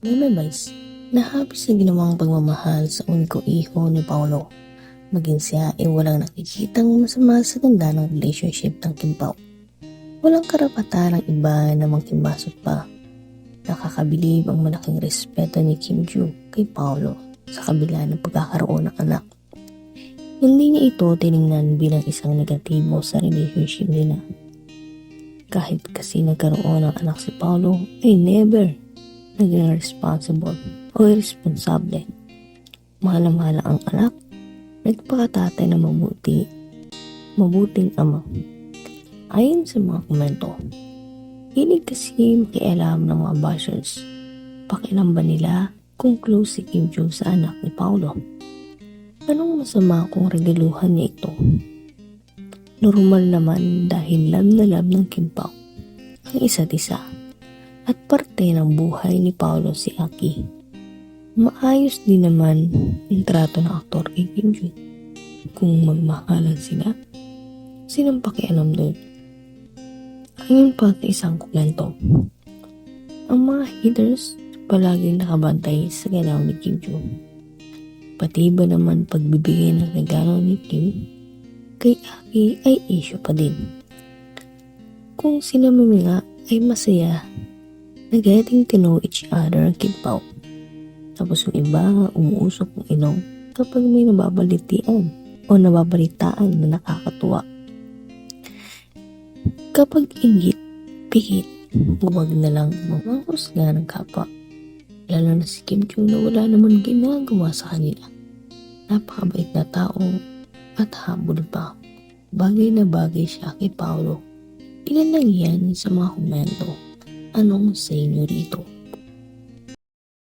Meme Vice, nahabis sa ginawang pagmamahal sa uniko iho ni Paolo. Maging siya ay walang nakikitang masama sa ganda ng relationship ng Kimpaw. Walang karapatan ng iba na manghimasok pa. Nakakabilib ang malaking respeto ni Kim Joo kay Paolo sa kabila ng pagkakaroon ng anak. Hindi niya ito tiningnan bilang isang negatibo sa relationship nila. Kahit kasi nagkaroon ng anak si Paolo ay never naging responsible o irresponsable. Mahal na mahal ang anak, nagpakatatay na mabuti, mabuting ama. Ayon sa mga komento, hilig kasi makialam ng mga bashers. Pakialam ba nila kung close si Kim Joo sa anak ni Paolo? Anong masama kung regaluhan niya ito? Normal naman dahil love na love ng Kim Pao ang isa't isa at parte ng buhay ni Paolo si Aki. Maayos din naman ang trato ng aktor kay Kim Joo. Kung magmahalan sila, sinang pakialam doon? Ayon pa sa isang kwento, ang mga haters palaging nakabantay sa galaw ni Kim Joo. Pati ba naman pagbibigay ng regalo ni Kim kay Aki ay issue pa din. Kung sila nga ay masaya na getting to know each other ang Kim Pao. Tapos yung iba umuusok ng ilong kapag may nababalitian o nababalitaan na nakakatuwa. Kapag inggit, pikit, huwag na lang mamahusga ng kapwa. Lalo na si Kim Jong na wala naman ginagawa sa kanila. Napakabait na tao at habol pa. Bagay na bagay siya kay Paolo. Ilan lang yan sa mga komento. Anong sa inyo rito?